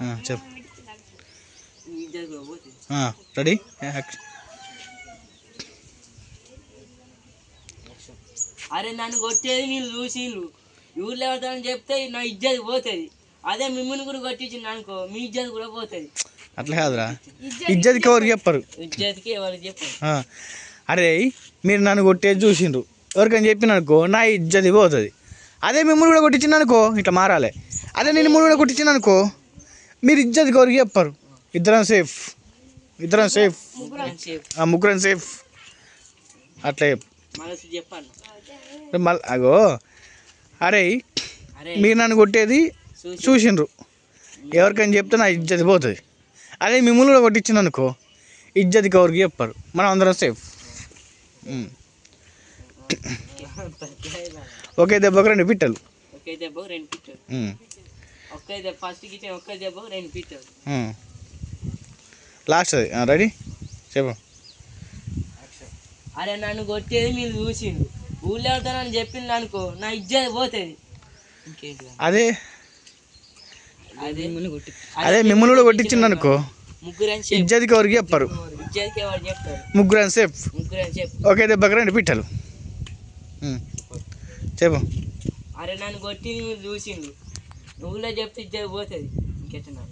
ఆ, రెడీ. అరే నన్ను కొట్టేది నేను చూసిండ్రు ఊర్లో ఎవరితో చెప్తే నా ఇజ్జత్ పోతుంది. అదే మిమ్మల్ని కూడా కొట్టించింది అనుకో మీ ఇజ్జత్ కూడా పోతుంది. అట్లా కాదురా. ఇజ్జత్కి ఎవరికి చెప్పరు. ఇజ్జత్కి ఎవరికి చెప్పండి ఆ, అరే మీరు నన్ను కొట్టేది చూసిండ్రు. ఎవరికని చెప్పిన అనుకో నా ఇజ్జతి పోతుంది. అదే మిమ్మల్ని కూడా కొట్టించిన అనుకో ఇట్లా మారాలి. అదే నేను కూడా కొట్టించిన అనుకో మీరు ఇజ్జతికి ఎవరికి చెప్పరు. ఇద్దరం సేఫ్. ఇద్దరం సేఫ్. ముగ్గురం సేఫ్. అట్లా చెప్పు. మళ్ళీ అగో అరే మీరు నన్ను కొట్టేది చూసి చూసిండ్రు. ఎవరికని చెప్తే నా ఇజ్జతి పోతుంది. అదే మిమ్మల్ని కూడా కొట్టించిన అనుకో ఇజ్జతికి ఎవరికి చెప్పరు. మనం అందరం సేఫ్. ఒకే దెబ్బకు రెండు పిట్టలు. ఒకే దెబ్బకు రెండు దెబ్బ. లాస్ట్ అది. రెడీ? చెప్పు. అరే నన్ను కొట్టేది మీరు చూసిండ్రు. ఊళ్ళో ఎవరితోనని చెప్పింది అనుకో నా ఇజ్జత్ పోతుంది. ఇంకేంటి అదే. అదే. అదే మిమ్మల్ని కూడా కొట్టించింది అనుకో. ముగ్గురు అని చెప్పు. ఇజ్జతికి ఎవరికి చెప్పరు? ముగ్గురు అని సేఫ్ ముగ్గురు అని చెప్పు. ఒకే దెబ్బకు రెండు పిట్టలు. చెప్పు. అరే నన్ను కొట్టి మీరు చూసిండ్రు. నువ్వులే చెప్తే ఇచ్చేది పోతుంది. ఇంకెట్లా